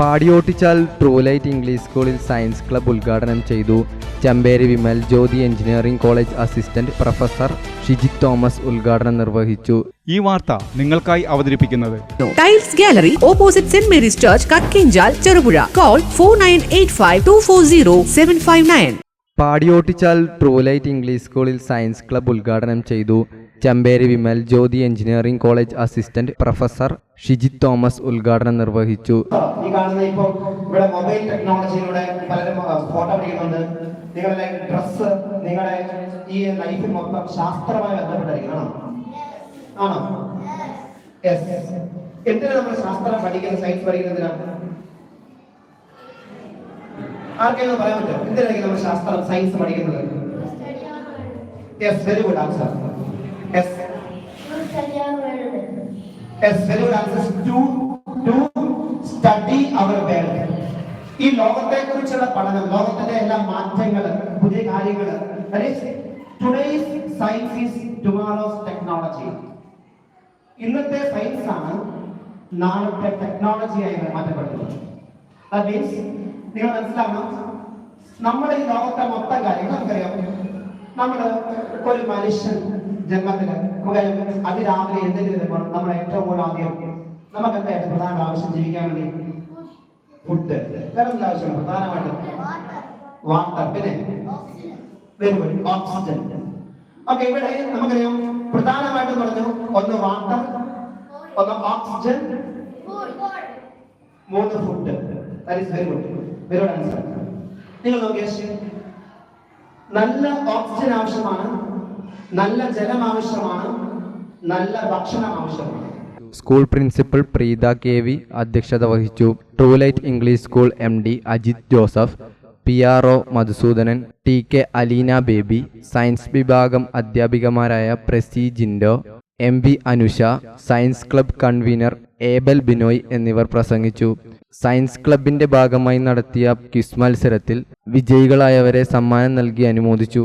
Padiyottuchal Truelight English സ്കൂളിൽ science club ഉദ്ഘാടനം ചെയ്തു. Chemperi Vimal Jyothi engineering college assistant professor Shijith Thomas ഉദ്ഘാടനം നിർവഹിച്ചു. ഈ വാർത്ത നിങ്ങൾക്കായി അവതരിപ്പിക്കുന്നത് tiles gallery opposite saint Mary's church Kakkinchal Cherupuzha call four nine eight five two four zero seven five nine Padiyottuchal Truelight English സ്കൂളിൽ science club ഉദ്ഘാടനം ചെയ്തു. Chemperi Vimal Jyothi engineering college assistant professor Shijith Thomas ഉദ്ഘാടനം നിർവഹിച്ചു. ഈ കാണുന്ന ഇപ്പോൾ ഇവിടെ mobile ടെക്നോളജിയിലൂടെ പലരും ഫോട്ടോ പിടിക്കുന്നുണ്ട്. നിങ്ങളുടെ ഡ്രസ്സ് നിങ്ങളുടെ ഈ ലൈഫ് മൊത്തം ശാസ്ത്രമായി ബന്ധപ്പെട്ടിരിക്കണം ആണോ? യെസ് എന്തിനാ നമ്മൾ ശാസ്ത്രം പഠിക്കുന്നത് സയൻസ് പഠിക്കുന്നതിനാണ് ആർക്കെങ്കിലും പറയാൻ പറ്റുമോ? എന്തിനായിരിക്കും നമ്മൾ ശാസ്ത്രം സയൻസ് പഠിക്കുന്നത്? Yes very good answer yes Yes, very answers. To, to study our world. ഈ ലോകത്തെ കുറിച്ചുള്ള പഠനം ലോകത്തിന്റെ എല്ലാ മാറ്റങ്ങൾ പുതിയ കാര്യങ്ങൾ today's science is tomorrow's technology ഇന്നത്തെ സയൻസ് ആണ് നാളത്തെ ടെക്നോളജിയായി മാറ്റപ്പെടുന്നത് That means നിങ്ങൾ മനസ്സിലാക്കണം നമ്മുടെ ഈ ലോകത്തെ മൊത്തം കാര്യങ്ങൾ നമുക്കറിയാം നമ്മൾ ഒരു മനുഷ്യൻ ജന്മത്തിന് നമുക്ക് അതിരാവിലെ എന്തെങ്കിലും വരുമ്പോൾ നമ്മൾ ഏറ്റവും കൂടുതൽ ആദ്യം നമുക്ക് ഏറ്റവും പ്രധാന ആവശ്യം ജീവിക്കാൻ വേണ്ടി? ഫുഡ് വേറെ എന്താ ആവശ്യമാണ് പ്രധാനമായിട്ടും വാട്ടർ പിന്നെ വെരി ഓക്സിജൻ ഓക്കെ ഇവിടെ നമുക്കറിയാം. പ്രധാനമായിട്ടും പറഞ്ഞു ഒന്ന് വാട്ടർ ഒന്ന് ഓക്സിജൻ മൂന്ന് food that is very good very good answer നിങ്ങൾ നോക്കിയാൽ നല്ല ഓക്സിജൻ ആവശ്യമാണ്. നല്ല ജലം ആവശ്യമാണ് നല്ല ഭക്ഷണം ആവശ്യമാണ് school principal Preetha K V അധ്യക്ഷത വഹിച്ചു. Truelight English school M D Ajith Joseph P R O Madhusoodanan T K Aleena Baby science വിഭാഗം അധ്യാപികമാരായ Prasi Jindo M V Anusha science club convener Abel Binoy എന്നിവർ പ്രസംഗിച്ചു. Science ക്ലബിന്റെ ഭാഗമായി നടത്തിയ quiz മത്സരത്തിൽ വിജയികളായവരെ സമ്മാനം നൽകി അനുമോദിച്ചു.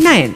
nine